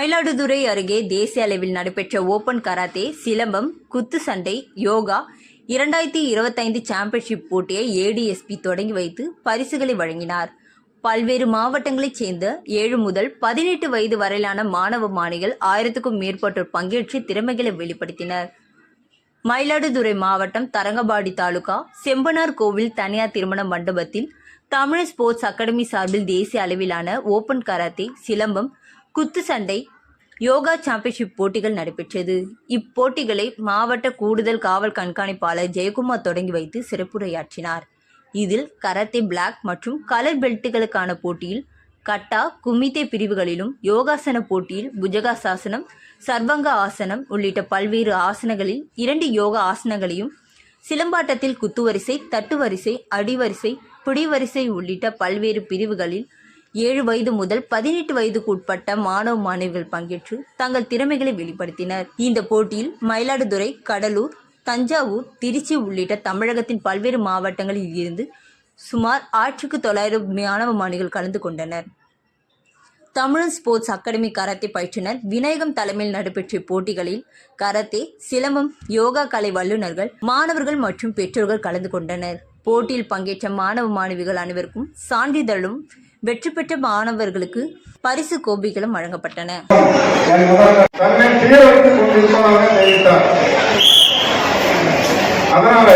மயிலாடுதுறை அருகே தேசிய அளவில் நடைபெற்ற ஓபன் கராத்தே சிலம்பம் குத்து சண்டை யோகா இரண்டாயிரத்தி இருபத்தைந்து சாம்பியன்ஷிப் போட்டியை ஏடிஎஸ்பி தொடங்கி வைத்து பரிசுகளை வழங்கினார். பல்வேறு மாவட்டங்களைச் சேர்ந்த ஏழு முதல் பதினெட்டு வயது வரையிலான மாணவ மாணிகள் ஆயிரத்துக்கும் மேற்பட்டோர் பங்கேற்று திறமைகளை வெளிப்படுத்தினர். மயிலாடுதுறை மாவட்டம் தரங்கம்பாடி தாலுகா செம்பனார் கோவில் தனியார் திருமண மண்டபத்தில் தமிழ் ஸ்போர்ட்ஸ் அகாடமி சார்பில் தேசிய அளவிலான ஓபன் கராத்தே சிலம்பம் குத்து சண்டை யோகா சாம்பியன்ஷிப் போட்டிகள் நடைபெற்றது. இப்போட்டிகளை மாவட்ட கூடுதல் காவல் கண்காணிப்பாளர் ஜெயக்குமார் தொடங்கி வைத்து சிறப்புரையாற்றினார். இதில் கரத்தே பிளாக் மற்றும் கலர் பெல்ட்டுகளுக்கான போட்டியில் கட்டா குமித்தே பிரிவுகளிலும் யோகாசன போட்டியில் புஜகாசாசனம் சர்வங்க ஆசனம் உள்ளிட்ட பல்வேறு ஆசனங்களில் இரண்டு யோகா ஆசனங்களையும் சிலம்பாட்டத்தில் குத்துவரிசை தட்டுவரிசை அடிவரிசை பிடிவரிசை உள்ளிட்ட பல்வேறு பிரிவுகளில் ஏழு வயது முதல் பதினெட்டு வயதுக்கு உட்பட்ட மாணவ மாணவிகள் பங்கேற்று தங்கள் திறமைகளை வெளிப்படுத்தினர். இந்த போட்டியில் மயிலாடுதுறை கடலூர் தஞ்சாவூர் திருச்சி உள்ளிட்ட தமிழகத்தின் பல்வேறு மாவட்டங்களில் இருந்து சுமார் ஆயிரத்துக்கு தொள்ளாயிரம் மாணவ மாணவிகள் கலந்து கொண்டனர். தமிழ் ஸ்போர்ட்ஸ் அகாடமி கராத்தே பயிற்றுனர் விநாயகம் தலைமையில் நடைபெற்ற போட்டிகளில் கராத்தே சிலம்பம் யோகா கலை வல்லுநர்கள் மாணவர்கள் மற்றும் பெற்றோர்கள் கலந்து கொண்டனர். போட்டியில் பங்கேற்ற மாணவ மாணவிகள் அனைவருக்கும் சான்றிதழும் வெற்றி பெற்ற மாணவர்களுக்கு பரிசு கோபிகளும் வழங்கப்பட்டன. அதனால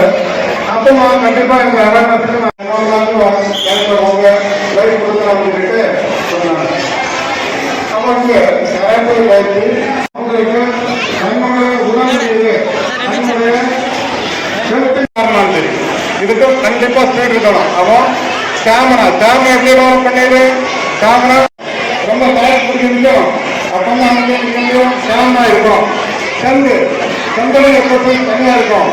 அப்பமா கண்டிப்பா இந்த நான் நாள் கொடுக்கலாம் சொன்னாங்க அவங்களுக்கு நம்மளுடைய உடம்புடைய நம்மளுடைய ஹெல்த் இதுக்கு கண்டிப்பா ஸ்பீட் இருக்கணும். அப்போ ஸ்டாமினா ஸ்டாமினா எப்படி டெவலப் பண்ணிடு ஸ்டாமினா ரொம்ப தயார் பிடிக்கும் அப்பதான் வந்து ஸ்டாமினா இருக்கும் சந்து சந்தனை எப்போதும் தனியா இருக்கும்